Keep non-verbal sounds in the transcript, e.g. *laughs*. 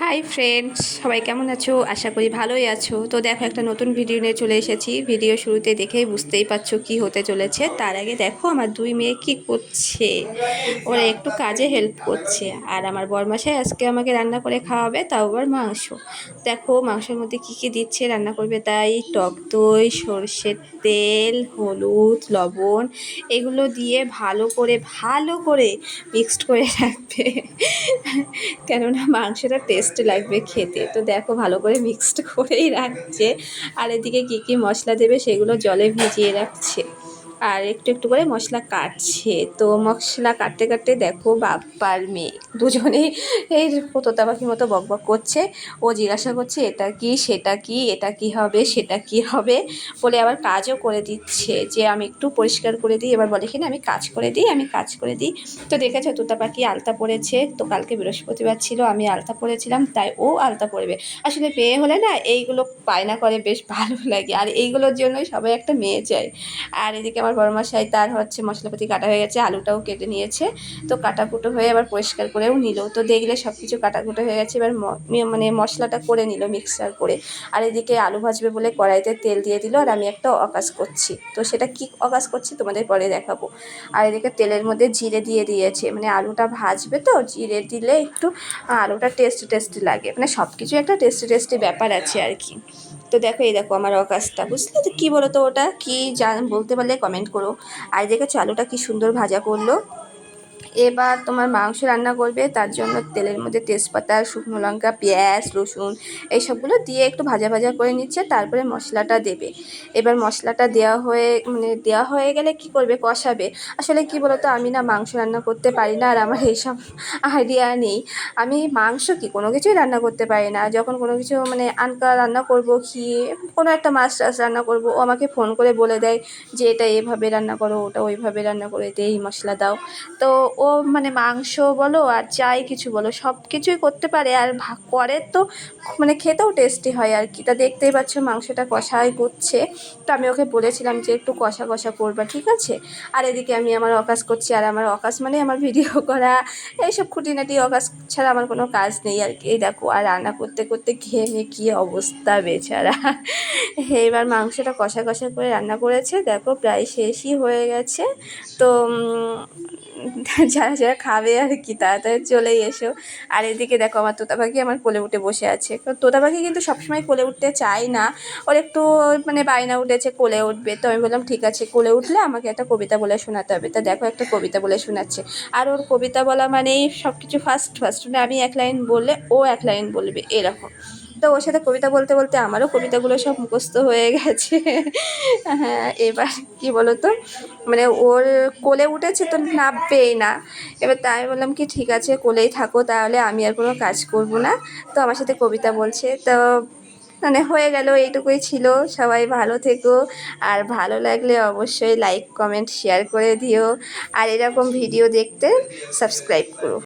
Hi friends সবাই কেমন আছো? আশা করি ভালোই আছো। তো দেখো, একটা নতুন ভিডিও নিয়ে চলে এসেছি। ভিডিও শুরুতে দেখেই বুঝতেই পারছ কি হতে চলেছে। তার আগে দেখো, আমার দুই মেয়ে কি করছে? ওরা একটু কাজে হেল্প করছে। আর আমার বরমাসাই আজকে আমাকে রান্না করে খাওয়াবে, তাও আবার মাংস। দেখো, মাংসের মধ্যে কি কি দিচ্ছে, রান্না করবে তাই টক দই, সর্ষের তেল, হলুদ, লবণ, এগুলো দিয়ে ভালো করে ভালো করে মিক্সড করে রাখবে। কেননা মাংসটা টেস্ট লাগবে খেতে। তো দেখো ভালো করে মিক্সড করেই রাখছে। আর এদিকে কী কী মশলা দেবে সেগুলো জলে ভিজিয়ে রাখছে। আর একটু একটু করে মশলা কাটছে। তো মশলা কাটতে কাটতে দেখো বাপ্পার মেয়ে। দুজনেই এই তোতা পাখির মতো বকবক করছে। ও জিজ্ঞাসা করছে, এটা কি? সেটা কি? এটা কি হবে? সেটা কি হবে? বলে আবার কাজও করে দিচ্ছে যে আমি একটু পরিষ্কার করে দিই। এবার বলে কিনা আমি কাজ করে দিই, আমি কাজ করে দিই। তো দেখেছ, তোতা পাখি আলতা পড়েছে তো কালকে বৃহস্পতিবার ছিল, আমি আলতা পড়েছিলাম তাই ও আলতা পড়বে আসলে মেয়ে হলে না এইগুলো পায়না করে, বেশ ভালো লাগে। আর এইগুলোর জন্যই সবাই একটা মেয়ে চায়। আর এদিকে আমার বড় মশাই তার হচ্ছে মশলাপাতি কাটা হয়ে গেছে, আলুটাও কেটে নিয়েছে। তো কাটাকুটো হয়ে আবার পরিষ্কার করেও নিল। তো দেখলে সব কিছু কাটাকুটো হয়ে গেছে। এবার মানে মশলাটা করে নিল, মিক্সার করে। আর এদিকে আলু ভাজবে বলে কড়াইতে তেল দিয়ে দিল। আর আমি একটা অকাশ করছি। তো সেটা কি অকাশ করছি তোমাদের পরে দেখাবো। আর এদিকে তেলের মধ্যে জিরে দিয়ে দিয়েছে। মানে আলুটা ভাজবে তো, জিরে দিলে একটু আলুটা টেস্ট টেস্ট লাগে। মানে সব কিছু একটা টেস্টি টেস্টি ব্যাপার আছে আর কি। তো দেখো, এই দেখো আমার অকাশটা বুঝলে তো? কী বলো তো ওটা? কী জান, বলতে পারলে কমেন্ট করো। আর দেখেছ আলুটা কি সুন্দর ভাজা করল? এবার তোমার মাংস রান্না করবে, তার জন্য তেলের মধ্যে তেজপাতা, শুকনো লঙ্কা, পেঁয়াজ, রসুন, এইসবগুলো দিয়ে একটু ভাজা ভাজা করে নিচ্ছে, তারপরে মশলাটা দেবে। এবার মশলাটা দেওয়া হয়ে মানে দেওয়া হয়ে গেলে কি করবে? কষাবে। আসলে কি বলতো, আমি না মাংস রান্না করতে পারি না, আর আমার এইসব আইডিয়া নেই। আমি মাংস কি, কোনো কিছুই রান্না করতে পারি না। যখন কোনো কিছু মানে আনকা রান্না করব কি কোনো একটা মাছ টাছ রান্না করব, ও আমাকে ফোন করে বলে দেয় যে, এটা এভাবে রান্না করো, ওটা ওইভাবে রান্না করো, এতে এই মশলা দাও। তো ও মানে মাংস বলো আর যাই কিছু বলো, সব কিছুই করতে পারে আর করে তো মানে খেতেও টেস্টি হয় আর কি। তা দেখতেই পাচ্ছ মাংসটা কষাই করছে। তো আমি ওকে বলেছিলাম যে একটু কষা কষা করবা, ঠিক আছে? আর এদিকে আমি আমার অকাশ করছি আর আমার অকাশ মানে আমার ভিডিও *laughs* করা, এইসব খুঁটিনাটি অকাশ ছাড়া আমার কোনো কাজ নেই আর কি। এই দেখো, আর রান্না করতে করতে ঘেমে কী অবস্থা বেচারা। *laughs* এবার মাংসটা কষা কষা করে রান্না করেছে। দেখো, প্রায় শেষই হয়ে গেছে। তো *laughs* যারা যারা খাবে আর কি তাড়াতাড়ি চলেই এসো। আর এদিকে দেখো আমার তোতা পাখি আমার কোলে উঠে বসে আছে। তোতা পাখি কিন্তু সবসময় কোলে উঠতে চায় না। ওর একটু মানে বায়না উঠেছে, কোলে উঠবে। তো আমি বললাম, ঠিক আছে, কোলে উঠলে আমাকে একটা কবিতা বলে শোনাতে হবে। তা দেখো একটা কবিতা বলে শোনাচ্ছে। আর ওর কবিতা বলা মানেই সব কিছু ফার্স্ট ফার্স্ট মানে আমি এক লাইন বললে ও এক লাইন বলবে, এরকম। তো ওর সাথে কবিতা বলতে বলতে আমারও কবিতাগুলো সব মুখস্থ হয়ে গেছে। হ্যাঁ এবার কি বলো তো মানে ওর কোলে উঠেছে তো নামবেই না। এবার তাই বললাম কি, ঠিক আছে, কোলেই থাকো, তাহলে আমি আর কোনো কাজ করব না। তো আমার সাথে কবিতা বলছে। তো মানে হয়ে গেল, এইটুকুই ছিল। সবাই ভালো থেকো। আর ভালো লাগলে অবশ্যই লাইক কমেন্ট শেয়ার করে দিও। আর এরকম ভিডিও দেখতে সাবস্ক্রাইব করো।